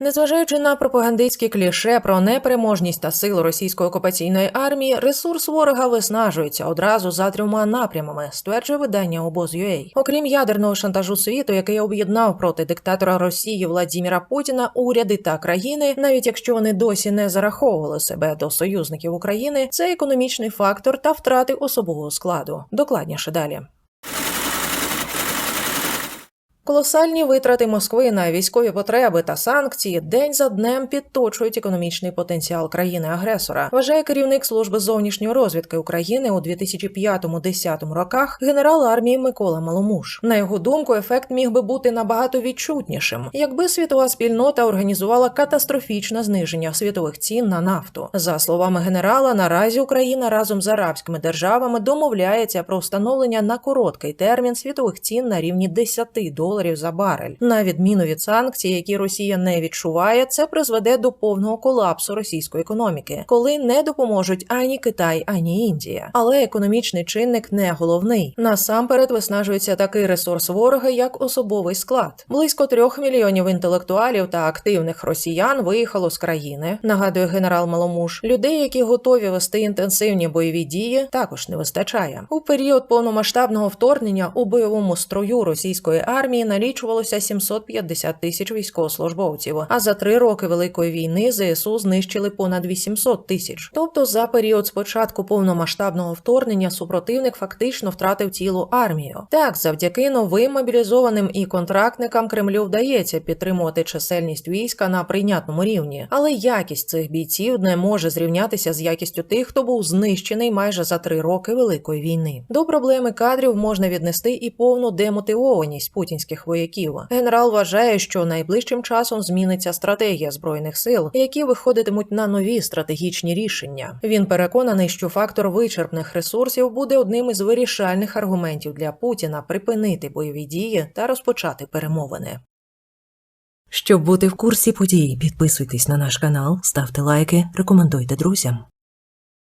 Незважаючи на пропагандистські кліше про непереможність та силу російської окупаційної армії, ресурс ворога виснажується одразу за трьома напрямами, стверджує видання обоз.ua. Окрім ядерного шантажу світу, який об'єднав проти диктатора Росії Владіміра Путіна уряди та країни, навіть якщо вони досі не зараховували себе до союзників України, це економічний фактор та втрати особового складу. Докладніше далі. Колосальні витрати Москви на військові потреби та санкції день за днем підточують економічний потенціал країни-агресора. Вважає керівник служби зовнішньої розвідки України у 2005-10 роках генерал армії Микола Маломуш. На його думку, ефект міг би бути набагато відчутнішим, якби світова спільнота організувала катастрофічне зниження світових цін на нафту. За словами генерала, наразі Україна разом з арабськими державами домовляється про встановлення на короткий термін світових цін на рівні 10 доларів за барель. На відміну від санкцій, які Росія не відчуває, це призведе до повного колапсу російської економіки, коли не допоможуть ані Китай, ані Індія. Але економічний чинник не головний. Насамперед виснажується такий ресурс ворога, як особовий склад. Близько трьох мільйонів інтелектуалів та активних росіян виїхало з країни. Нагадує генерал Маломуш. Людей, які готові вести інтенсивні бойові дії, також не вистачає. У період повномасштабного вторгнення у бойовому строю російської армії налічувалося 750 тисяч військовослужбовців. А за три роки великої війни ЗСУ знищили понад 800 тисяч. Тобто, за період спочатку повномасштабного вторгнення супротивник фактично втратив цілу армію. Так, завдяки новим мобілізованим і контрактникам Кремлю вдається підтримувати чисельність війська на прийнятному рівні, але якість цих бійців не може зрівнятися з якістю тих, хто був знищений майже за три роки великої війни. До проблеми кадрів можна віднести і повну демотивованість путінських вояків. Генерал вважає, що найближчим часом зміниться стратегія збройних сил, які виходитимуть на нові стратегічні рішення. Він переконаний, що фактор вичерпних ресурсів буде одним із вирішальних аргументів для Путіна припинити бойові дії та розпочати перемовини. Щоб бути в курсі подій, підписуйтесь на наш канал, ставте лайки, рекомендуйте друзям.